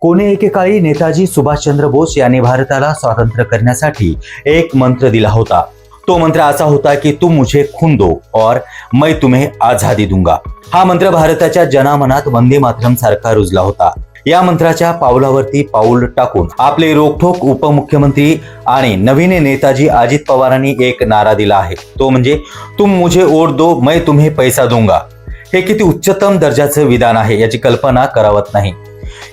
कोणी एकेकाळी नेताजी सुभाषचंद्र बोस यांनी भारताला स्वातंत्र्य करण्यासाठी एक मंत्र दिला होता. तो मंत्र असा होता की तुम मुझे खून दो और मैं तुम्हें आझादी दूंगा. हा मंत्र भारताच्या जनामनात वंदे मातरम सारखा रुजला होता. या मंत्राच्या पावलावरती पाऊल टाकून आपले रोखोक उपमुख्यमंत्री आणि नवीन नेताजी अजित पवारांनी एक नारा दिला आहे. तो म्हणजे तुम मुझे ओढ दो मैं तुम्हें पैसा दूंगा. हे किती उच्चतम दर्जाचं विधान आहे याची कल्पना करावत नाही.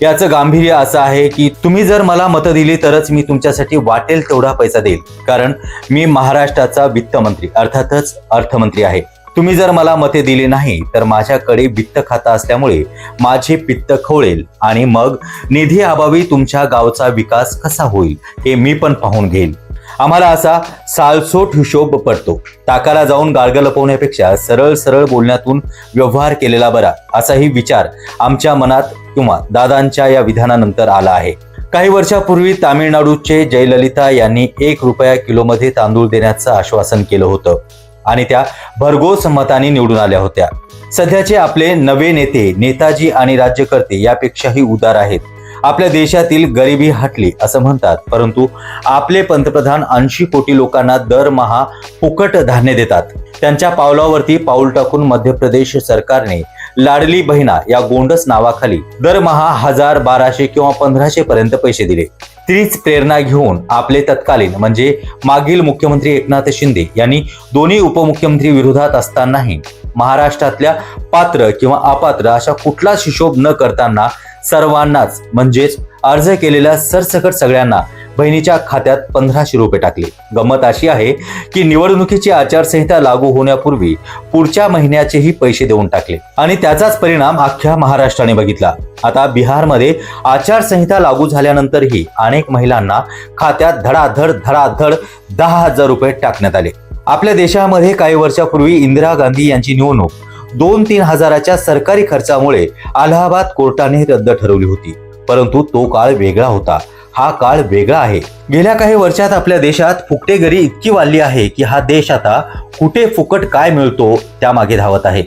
याचं गांभीर्य असं आहे की तुम्ही जर मला मतं दिली तरच मी तुमच्यासाठी वाटेल तेवढा पैसा देईल. कारण मी महाराष्ट्राचा वित्तमंत्री अर्थातच अर्थमंत्री आहे. तुम्ही जर मला मते दिली नाही तर माझ्याकडे वित्त खातं असल्यामुळे माझे पित्त खवळेल आणि मग निधी अभावी तुमच्या गावचा विकास कसा होईल हे मी पण पाहून घेईल आम्हाला असा सालसोट हिशोब पडतो. ताकाला जाऊन गाळग लपवण्यापेक्षा सरळ सरळ बोलण्यातून व्यवहार केलेला बरा असाही विचार आमच्या मनात किंवा दादांच्या या विधानानंतर आला आहे. काही वर्षापूर्वी तामिळनाडूचे जयललिता यांनी एक रुपया किलोमध्ये तांदूळ देण्याचं आश्वासन केलं होतं आणि त्या भरघोस मताने निवडून आल्या होत्या. सध्याचे आपले नवे नेते नेताजी आणि राज्यकर्ते यापेक्षाही उदार आहेत. आपल्या देशातील गरिबी हटली असं म्हणतात. परंतु आपले पंतप्रधान ऐंशी कोटी लोकांना दरमहा फुकट धान्य देतात. त्यांच्या पावलावरती पाऊल टाकून मध्य प्रदेश सरकारने लाडली बहिणा या गोंडस नावाखाली दरमहा हजार बाराशे किंवा पंधराशे पर्यंत पैसे दिले. तीच प्रेरणा घेऊन आपले तत्कालीन म्हणजे मागील मुख्यमंत्री एकनाथ शिंदे यांनी दोन्ही उपमुख्यमंत्री विरोधात असतानाही महाराष्ट्रातल्या पात्र किंवा अपात्र अशा कुठलाच हिशोब न करताना सर्वांनाच म्हणजेच अर्ज केलेल्या सरसकट सगळ्यांना बहिणीच्या खात्यात पंधराशे रुपये टाकले. गंमत अशी आहे की निवडणुकीची आचारसंहिता लागू होण्यापूर्वी पुढच्या महिन्याचेही पैसे देऊन टाकले. आणि त्याचाच परिणाम अख्ख्या महाराष्ट्राने बघितला. आता बिहारमध्ये आचारसंहिता लागू झाल्यानंतरही अनेक महिलांना खात्यात धडाधड धडाधड दहा हजार रुपये टाकण्यात आले. आपल्या देशामध्ये काही वर्षापूर्वी इंदिरा गांधी यांची निवडणूक दोन तीन हजाराच्या सरकारी खर्चामुळे अलाहाबाद कोर्टाने रद्द ठरवली होती. परंतु तो काळ वेगळा होता. हा काळ वेगळा आहे. गेल्या काही वर्षात आपल्या देशात फुकटेगरी इतकी वाढली आहे की हा देश आता कुठे फुकट काय मिळतो त्यामागे धावत आहे.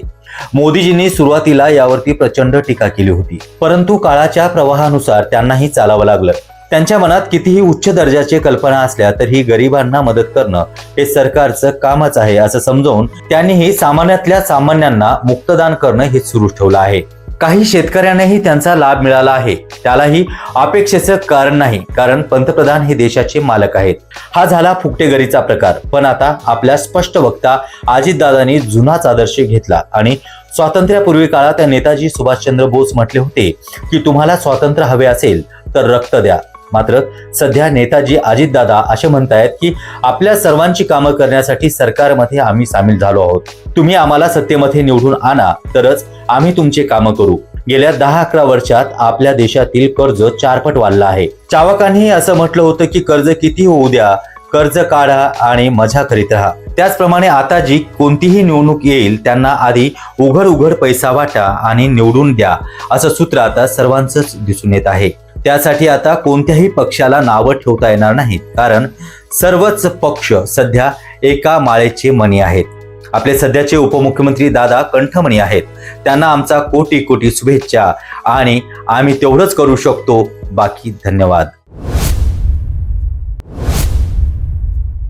मोदीजींनी सुरुवातीला यावरती प्रचंड टीका केली होती. परंतु काळाच्या प्रवाहानुसार त्यांनाही चालावं लागलं. त्यांच्या मनात कितीही उच्च दर्जाची कल्पना असल्या तरी गरिबांना मदत करणं हे सरकारचं कामच आहे असं समजावून त्यांनीही सामान्यातल्या सामान्यांना मुक्तदान करणं हे सुरू ठेवलं आहे. काही शेतकऱ्यांनाही त्यांचा लाभ मिळाला आहे. त्यालाही अपेक्षेचं कारण नाही कारण पंतप्रधान हे देशाचे मालक आहेत. हा झाला फुकटेगरीचा प्रकार. पण आता आपल्या स्पष्ट वक्ता अजितदादांनी जुनाच आदर्श घेतला आणि स्वातंत्र्यापूर्वी काळात नेताजी सुभाषचंद्र बोस म्हटले होते की तुम्हाला स्वातंत्र्य हवे असेल तर रक्त द्या. मात्र सध्या नेताजी अजितदादा असे म्हणतायत की आपल्या सर्वांची कामं करण्यासाठी सरकारमध्ये आम्ही सामील झालो आहोत. तुम्ही आम्हाला सत्तेमध्ये निवडून आणा तरच आम्ही तुमचे कामं करू. गेल्या दहा अकरा वर्षात आपल्या देशातील कर्ज चारपट वाढलं आहे. चावकांनी असं म्हटलं होतं की कर्ज किती होऊ द्या कर्ज काढा आणि मजा करीत राहा. त्याचप्रमाणे आता जी कोणतीही निवडणूक येईल त्यांना आधी उघड उघड पैसा वाटा आणि निवडून द्या असं सूत्र आता सर्वांचंच दिसून येत आहे. त्यासाठी आता कोणत्याही पक्षाला नावं ठेवता येणार नाहीत. कारण सर्वच पक्ष सध्या एका माळेचे मणी आहेत. आपले सध्याचे उपमुख्यमंत्री दादा कंठमणी आहेत. त्यांना आमचा कोटी कोटी शुभेच्छा आणि आम्ही तेवढंच करू शकतो. बाकी धन्यवाद.